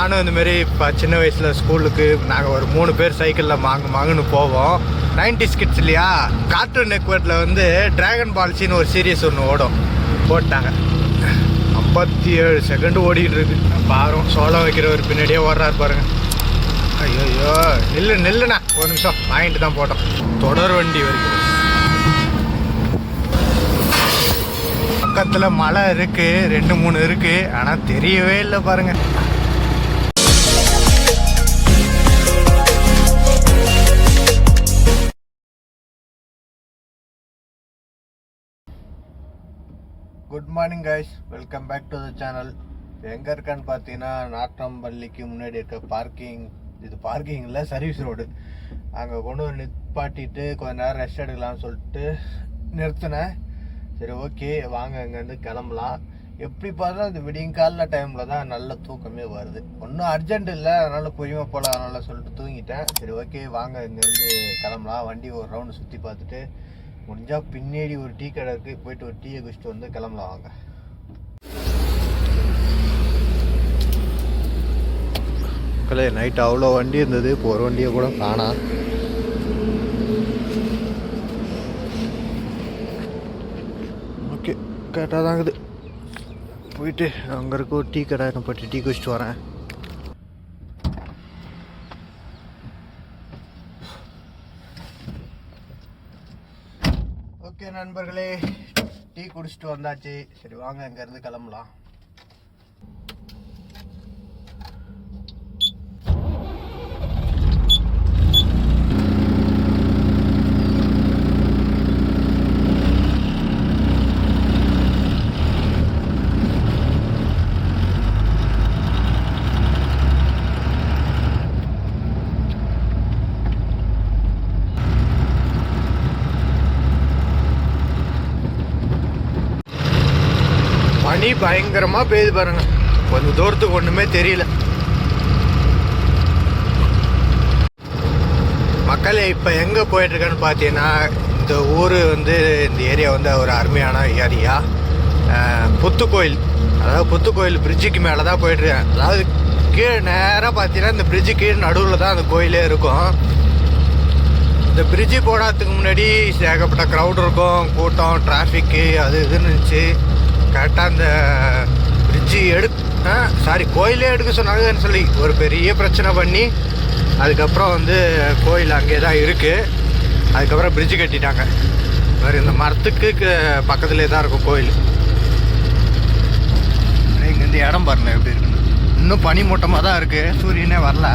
நானும் இந்த மாதிரி இப்போ சின்ன வயசில் ஸ்கூலுக்கு நாங்கள் ஒரு மூணு பேர் சைக்கிளில் மாங்கு மாங்குன்னு போவோம். நைன்டி ஸ்கிட்ஸ் இல்லையா? கார்ட்டூன் நெட்ஒர்க்கில் வந்து ட்ராகன் பால்சின்னு ஒரு சீரியஸ் ஒன்று ஓடும். போட்டாங்க. ஐம்பத்தி ஏழு செகண்டு ஓடிக்கிட்டு இருக்கு. பாரும் சோளம் வைக்கிறவர் பின்னாடியே ஓடுறாரு பாருங்க. ஐயோ நில்லு நில்லுண்ணா. ஒரு நிமிஷம் வாங்கிட்டு தான் போட்டோம். தொடர் வண்டி வரைக்கும். பக்கத்தில் மலை இருக்குது ரெண்டு மூணு இருக்குது ஆனால் தெரியவே இல்லை பாருங்கள் good morning guys welcome back to the channel எங்கே இருக்கான்னு பார்த்தீங்கன்னா நாட்டம்பள்ளிக்கு முன்னாடி இருக்க பார்க்கிங் இது பார்க்கிங் இல்லை சர்வீஸ் ரோடு அங்கே கொண்டு வந்து நிப்பாட்டிட்டு கொஞ்ச நேரம் ரெஸ்ட் எடுக்கலாம்னு சொல்லிட்டு நிறுத்தினேன். சரி ஓகே வாங்க இங்கேருந்து கிளம்பலாம். எப்படி பார்த்தாலும் இந்த விடியங்கால டைமில் தான் நல்ல தூக்கமே வருது. ஒன்றும் அர்ஜென்ட் இல்லை. அதனால் பொறுமையாக போகலாம் அதனால் சொல்லிட்டு தூங்கிட்டேன். சரி ஓகே வாங்க இங்கேருந்து கிளம்பலாம். வண்டி ஒரு ரவுண்டு சுற்றி பார்த்துட்டு முடிஞ்சால் பின்னாடி ஒரு டீ கடை இருக்குது போயிட்டு ஒரு டீயை குடிச்சிட்டு வந்து கிளம்பலாம் வாங்க. மக்களே நைட் அவ்வளோ வண்டி இருந்தது. இப்போ ஒரு வண்டியை கூட காணாம் ஓகே கரெக்டாக தாங்குது போயிட்டு அங்கே இருக்க ஒரு டீ கடை நான் போயிட்டு டீ குடிச்சிட்டு வரேன் ஓகே நண்பர்களே டீ குடிச்சிட்டு வந்தாச்சு. சரி வாங்க இங்கேருந்து கிளம்பலாம் பனி பயங்கரமாக பெய்யுது பாருங்க. கொஞ்சம் தூரத்துக்கு ஒன்றுமே தெரியல. மக்களே இப்போ எங்கே போயிட்டுருக்கேன்னு பார்த்தீங்கன்னா இந்த ஊர் வந்து இந்த ஏரியா வந்து ஒரு அருமையான ஏரியா. புத்துக்கோயில். அதாவது புத்துக்கோயில் பிரிட்ஜுக்கு மேலே தான் போயிட்டுருக்கேன். அதாவது கீழே நேராக பார்த்தீங்கன்னா இந்த பிரிட்ஜு கீழே நடுவில் தான் அந்த கோயிலே இருக்கும். இந்த பிரிட்ஜு போடாததுக்கு முன்னாடி ஏகப்பட்ட க்ரௌட் இருக்கும். கூட்டம் டிராஃபிக்கு அது இதுன்னு இருந்துச்சு. கரெக்டாக அந்த பிரிட்ஜு எடு சாரி கோயிலே எடுக்க சொன்னாங்கன்னு சொல்லி ஒரு பெரிய பிரச்சனை பண்ணி அதுக்கப்புறம் வந்து கோயில் அங்கே தான் இருக்குது அதுக்கப்புறம் பிரிட்ஜு கட்டிட்டாங்க. வேறு இந்த மரத்துக்கு பக்கத்துலேயே தான் இருக்கும் கோயில். இங்கேருந்து இடம் பாருங்க எப்படி இருக்குன்னு. இன்னும் பனி மூட்டமாக தான் இருக்குது சூரியனே வரல.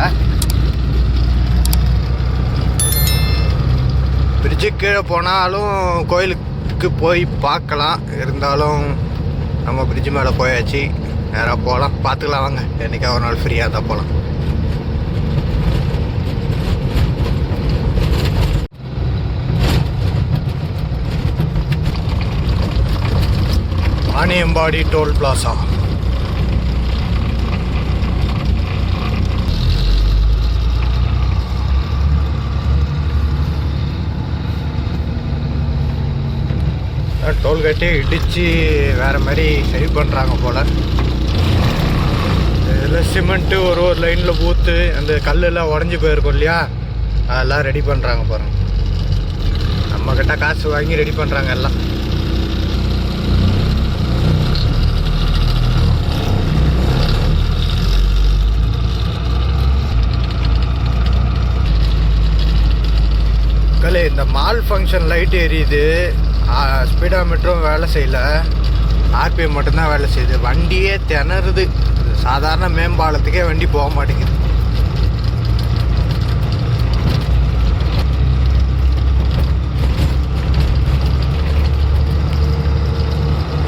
பிரிட்ஜு கீழே போனாலும் கோயிலுக்கு போய் பார்க்கலாம். இருந்தாலும் நம்ம பிரிட்ஜு மேலே போயாச்சு. நேராக போகலாம் பார்த்துக்கலாம் வாங்க. என்னைக்கா ஒரு நாள் ஃப்ரீயாக தான் போகலாம் ஆனியம்பாடி டோல் பிளாசா. டோல்கேட்டே இடித்து வேறு மாதிரி சரி பண்ணுறாங்க போல். இதில் சிமெண்ட்டு ஒரு ஒரு லைனில் ஊற்று அந்த கல்லெல்லாம் உடஞ்சி போயிருக்கும் இல்லையா? அதெல்லாம் ரெடி பண்ணுறாங்க பாருங்கள் நம்மக்கிட்ட காசு வாங்கி ரெடி பண்ணுறாங்க எல்லாம். கலே இந்த மால் ஃபங்க்ஷன் லைட் எரியுது. ஸ்பீடாமீட்டரும் வேலை செய்யல. ஆர்பிஎம் மட்டும்தான் வேலை செய்யுது. வண்டியே திணறுது. சாதாரண மேம்பாலத்துக்கே வண்டி போக மாட்டேங்குது.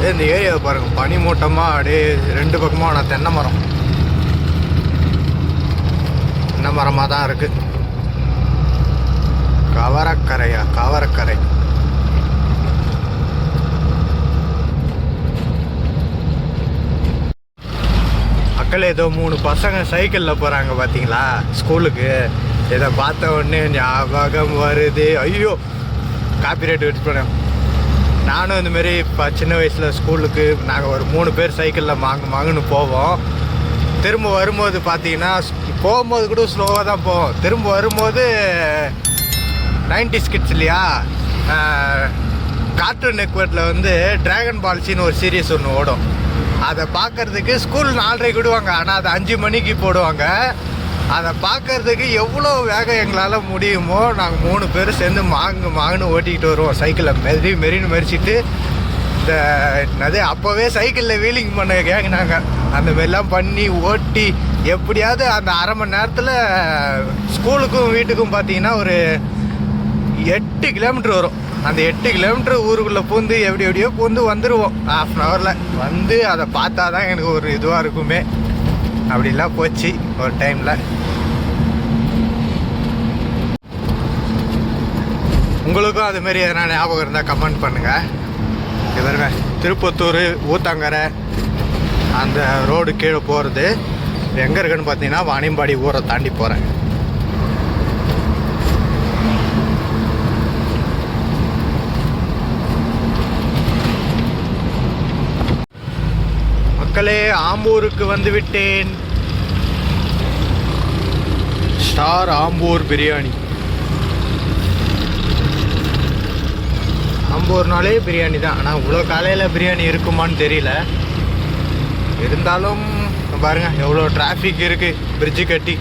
இந்த ஏரியாவை பாருங்க. பனி மூட்டமாக அப்படியே ரெண்டு பக்கமாக ஆனால் தென்னை மரம். தென்னை மரமாக தான் இருக்குது கவரக்கரையா கவரக்கரை. மக்கள் ஏதோ மூணு பசங்க சைக்கிளில் போகிறாங்க பார்த்தீங்களா ஸ்கூலுக்கு. இதை பார்த்த உடனே ஞாபகம் வருது. ஐயோ காப்பிரைட் வெயிட் பண்ணேன் நானும் இந்தமாரி இப்போ சின்ன வயசில் ஸ்கூலுக்கு நாங்கள் ஒரு மூணு பேர் சைக்கிளில் மாங்கு மாங்குன்னு போவோம். திரும்ப வரும்போது பார்த்தீங்கன்னா போகும்போது கூட ஸ்லோவாக தான் போவோம். திரும்ப வரும்போது நைன்டி ஸ்கிட்ஸ் இல்லையா? கார்ட்டூன் நெட்ஒர்க்கில் வந்து ட்ராகன் பால்சின்னு ஒரு சீரியஸ் ஒன்று ஓடும். அதை பார்க்கறதுக்கு ஸ்கூல் நாலரைக்கு விடுவாங்க. ஆனால் அது அஞ்சு மணிக்கு போடுவாங்க. அதை பார்க்கறதுக்கு எவ்வளோ வேகம் எங்களால் முடியுமோ நாங்கள் மூணு பேரும் சேர்ந்து மாங்கு மாங்குன்னு ஓட்டிக்கிட்டு வருவோம். சைக்கிளை மெரி மெரின்னு மெரிச்சிட்டு இந்த என்னது அப்போவே சைக்கிளில் வீலிங் பண்ண கேங்கினாங்க அந்த மாதிரிலாம் பண்ணி ஓட்டி எப்படியாவது அந்த அரை மணி நேரத்தில் ஸ்கூலுக்கும் வீட்டுக்கும் பார்த்தீங்கன்னா ஒரு எட்டு கிலோமீட்டர் வரும். அந்த எட்டு கிலோமீட்டர் ஊருக்குள்ளே பூந்து எப்படி எப்படியோ பூந்து வந்துடுவோம் ஹாஃப் அன் ஹவரில் வந்து அதை பார்த்தா தான் எனக்கு ஒரு இதுவாக இருக்குமே. அப்படிலாம் போச்சு ஒரு டைமில் உங்களுக்கும் அதுமாரி எதனா ஞாபகம் இருந்தால் கமெண்ட் பண்ணுங்கள் இவருங்க திருப்பத்தூர் ஊத்தங்கரை அந்த ரோடு கீழே போகிறது எங்கே இருக்குன்னு பார்த்தீங்கன்னா வாணியம்பாடி ஊரை தாண்டி போகிறேன் மக்களே ஆம்பூருக்கு வந்து விட்டேன் ஸ்டார் ஆம்பூர் பிரியாணி. ஆம்பூர்னாலே பிரியாணி தான். ஆனால் இவ்வளோ காலையில் பிரியாணி இருக்குமான்னு தெரியல. இருந்தாலும் பாருங்க எவ்வளோ டிராஃபிக் இருக்கு. பிரிட்ஜு கட்டி.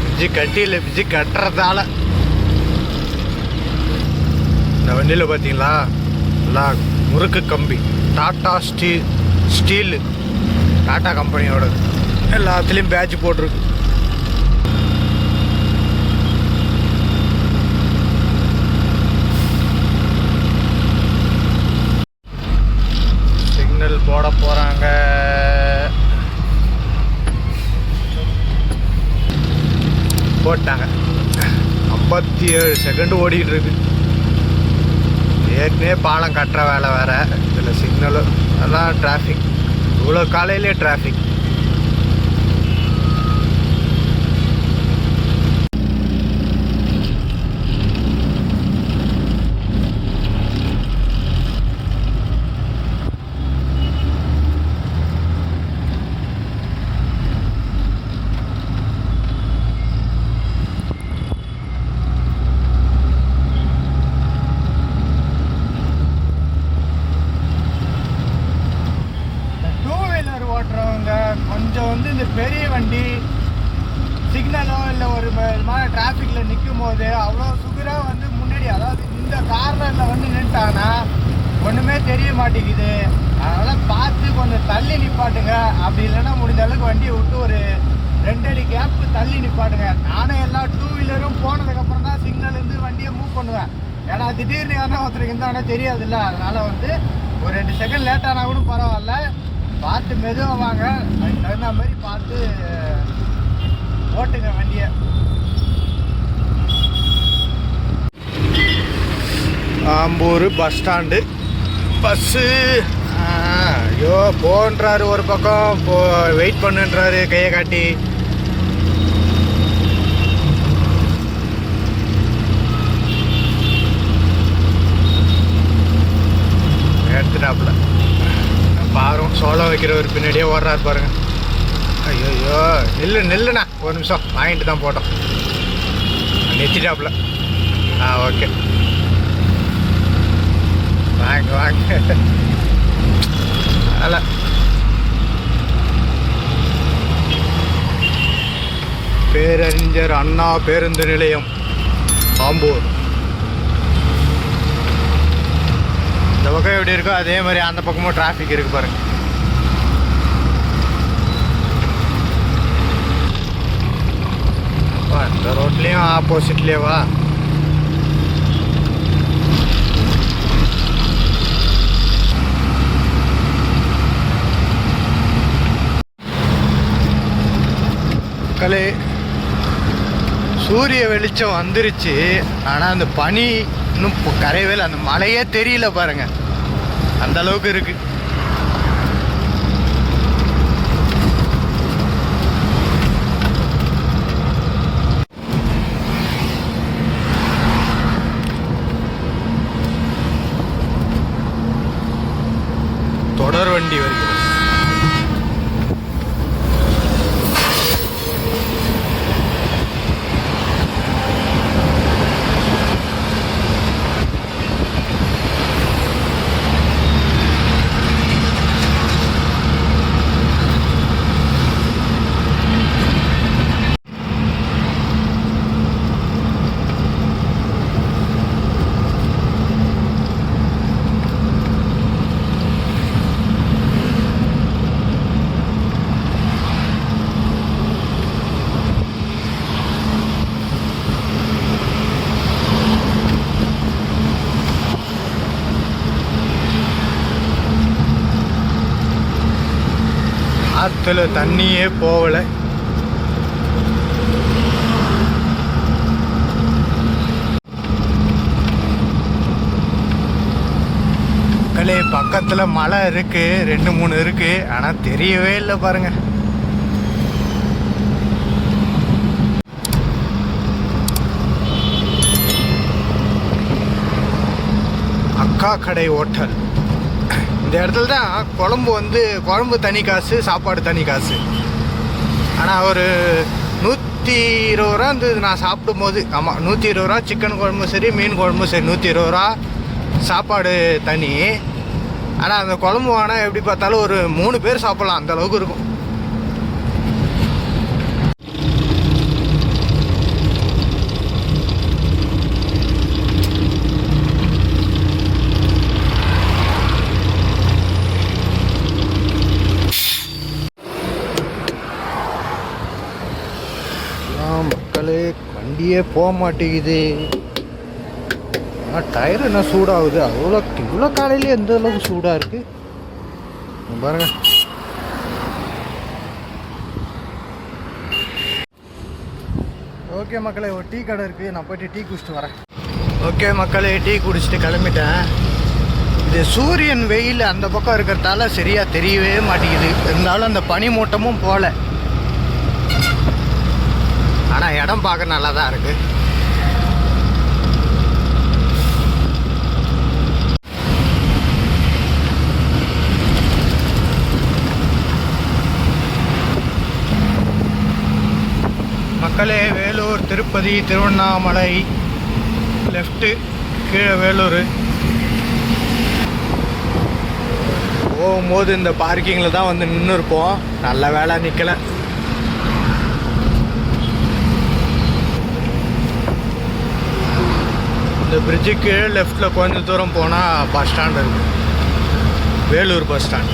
பிரிட்ஜு கட்டி இல்லை பிரிட்ஜு கட்டுறதால. இந்த வண்டியில் பார்த்தீங்களா எல்லாம் முறுக்கு கம்பி. Tata steel. ஸ்டீல் டாட்டா கம்பெனியோட எல்லாத்துலேயும் பேட்ச் போட்டிருக்கு. சிக்னல் போட போகிறாங்க போட்டாங்க. ஐம்பத்தி ஏழு செகண்டு ஓடிக்கிட்டு இருக்கு. ஏற்கனவே பாலம் கட்டுற வேலை வேறு. இதில் சிக்னலும் அதான் டிராஃபிக் இவ்வளோ காலையிலே டிராஃபிக் டூ வீலர் ஓட்டுறவங்க கொஞ்சம் வந்து இந்த பெரிய வண்டி சிக்னலோ இல்லை ஒரு மாதிரி போகுது அவ்வளோ சுகராக வந்து முன்னாடி அதாவது இந்த கார்னரில் வந்து நின்ட்டானா ஒன்றுமே தெரிய மாட்டேங்குது. அதனால் பார்த்து கொஞ்சம் தள்ளி நிப்பாட்டுங்க. அப்படி இல்லைன்னா முடிஞ்ச அளவுக்கு வண்டியை விட்டு ஒரு ரெண்டு அடி கேப்பு தள்ளி நிப்பாட்டுங்க. நானும் எல்லா டூ வீலரும் போனதுக்கப்புறம் தான் சிக்னல் இருந்து வண்டியை மூவ் பண்ணுவேன். ஏன்னா திடீர்னு யாரா ஒருத்தருக்கு இருந்தானே தெரியாதுல்ல. அதனால் வந்து ஒரு ரெண்டு செகண்ட் லேட் ஆனால் கூட பரவாயில்ல. பார்த்து மெதுவாக வாங்க. அதுக்கு தகுந்த மாதிரி பார்த்து ஓட்டுங்க வண்டியை. ஆம்பூர் பஸ் ஸ்டாண்டு பஸ்ஸு ஐயோ போன்றாரு ஒரு பக்கம். போ வெயிட் பண்ணுன்றாரு கையை காட்டி. எடுத்துட்டாப்புல. பாரும் சோளம் வைக்கிறவர் பின்னாடியே ஓடுறாரு பாருங்க. ஐயோ நில்லு நில்லுண்ணா. ஒரு நிமிஷம் வாங்கிட்டு தான் போட்டோம். நிறுத்திட்டாப்புல ஆ ஓகே வாங்க வாங்க அல்ல பேரறிஞர் அண்ணா பேருந்து நிலையம் ஆம்பூர் இந்த பக்கம் எப்படி இருக்கோ அதே மாதிரி அந்த பக்கமும் டிராஃபிக் இருக்கு பாருங்க. அப்பா, இந்த ரோட்லேயும் ஆப்போசிட்லேயேவா மக்களே சூரிய வெளிச்சம் வந்துருச்சு. ஆனால் அந்த பனி இன்னும் இப்போ கரையவே இல்லை. அந்த மலையே தெரியல பாருங்க. அந்த அளவுக்கு இருக்கு. தொடர் வண்டி வருகிறது. ஆற்றுல தண்ணியே போகலை. மக்களே பக்கத்தில் மலை இருக்கு ரெண்டு மூணு இருக்கு ஆனால் தெரியவே இல்லை பாருங்க. அக்கா கடை ஓட்டல். இந்த இடத்துல தான் குழம்பு வந்து குழம்பு தனி காசு சாப்பாடு தனி காசு. ஆனால் ஒரு நூற்றி இருபது ரூபா இருந்தது நான் சாப்பிடும் போது ஆமாம் நூற்றி இருபது ரூபா சிக்கன் குழம்பு சரி மீன் குழம்பு சரி நூற்றி இருபது ரூபா சாப்பாடு தனி. ஆனால் அந்த குழம்பு வாங்கினா எப்படி பார்த்தாலும் ஒரு மூணு பேர் சாப்பிட்லாம் அந்த அளவுக்கு இருக்கும் எல்லாம் மக்களே வண்டியே போக மாட்டேங்குது. ஆனால் டயர் என்ன சூடாகுது? அவ்வளோ இவ்வளோ காலையிலே எந்த அளவுக்கு சூடாக இருக்கு? பாருங்கள் பாருங்க. ஓகே மக்களே ஒரு டீ கடை இருக்குது நான் போயிட்டு டீ குடிச்சிட்டு வரேன். ஓகே மக்களே டீ குடிச்சிட்டு கிளம்பிட்டேன். இது சூரியன் வெயில் அந்த பக்கம் இருக்கிறதால சரியாக தெரியவே மாட்டேங்குது. இருந்தாலும் அந்த பனி மூட்டமும் போகல ஆனால் இடம் பார்க்க நல்லா தான் இருக்குது மக்களே வேலூர் திருப்பதி திருவண்ணாமலை லெஃப்ட்டு கீழே வேலூர். போகும்போது இந்த பார்க்கிங்கில் தான் வந்து நின்று இருப்போம் நல்ல வேலை நிற்கலை இந்த பிரிட்ஜுக்கு லெஃப்டில் கொஞ்சம் தூரம் போனால் பஸ் ஸ்டாண்ட் இருக்கு. வேலூர் பஸ் ஸ்டாண்ட்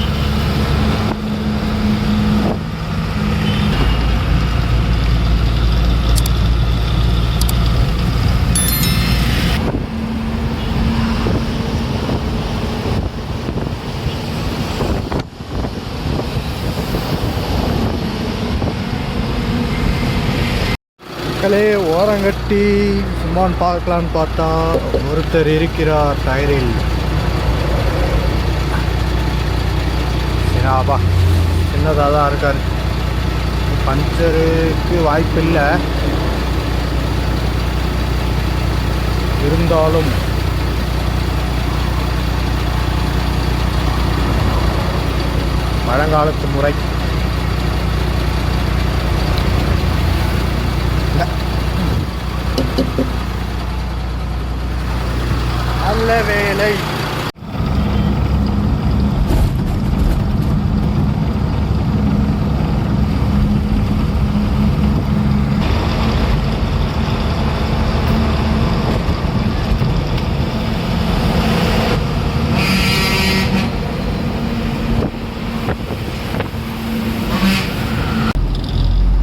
மக்களே ஓரங்கட்டி அம்மான் பார்க்கலான்னு பார்த்தா ஒருத்தர் இருக்கிறார் டயரில். ஆபா. சின்னதாக தான் இருக்கார். பஞ்சருக்கு வாய்ப்பில்லை. இருந்தாலும். பழங்காலத்து முறை. நல்ல வேலை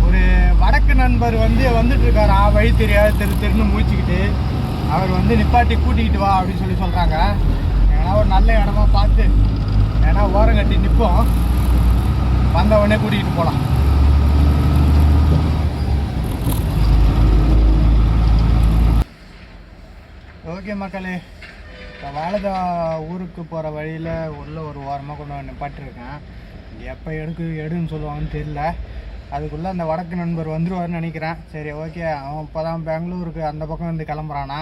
ஒரு வடக்கு நண்பர் வந்து வந்துட்டு இருக்காரு. ஆ வழி தெரியாது. திரு திருன்னு மூச்சுக்கிட்டு. அவர் வந்து நிப்பாட்டி கூட்டிக்கிட்டு வா அப்படின்னு சொல்லி சொல்கிறாங்க ஏன்னா ஒரு நல்ல இடமா பார்த்து ஏன்னா ஓரம் கட்டி நிற்போம் வந்தவொடனே கூட்டிகிட்டு போகலாம் ஓகே மக்களே இப்போ வாழதா ஊருக்கு போகிற வழியில் உள்ள ஒரு ஓரமாக கொண்டு நிப்பாட்டிருக்கேன். எப்போ எடுக்கு எடுன்னு சொல்லுவாங்கன்னு தெரியல. அதுக்குள்ளே அந்த வடக்கு நண்பர் வந்துருவாருன்னு நினைக்கிறேன். சரி ஓகே அவன் இப்போ தான் பெங்களூருக்கு அந்த பக்கம் வந்து கிளம்புறானா?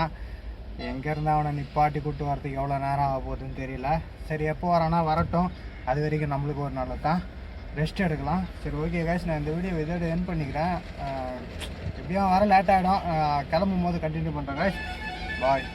எங்கேருந்து அவனை நிப்பாட்டி கூட்டு வரதுக்கு எவ்வளோ நேரம் ஆக போகுதுன்னு தெரியல. சரி எப்போ வரானா வரட்டும். அது வரைக்கும் நம்மளுக்கு ஒரு நாள் தான். ரெஸ்ட் எடுக்கலாம். சரி ஓகே காய்ஸ் நான் இந்த வீடியோ இதோட என் பண்ணிக்கிறேன். எப்படியும் வர லேட் ஆகிடும் கிளம்பும் போது கண்டினியூ பண்ணுறேன் காய்ஸ் பாய்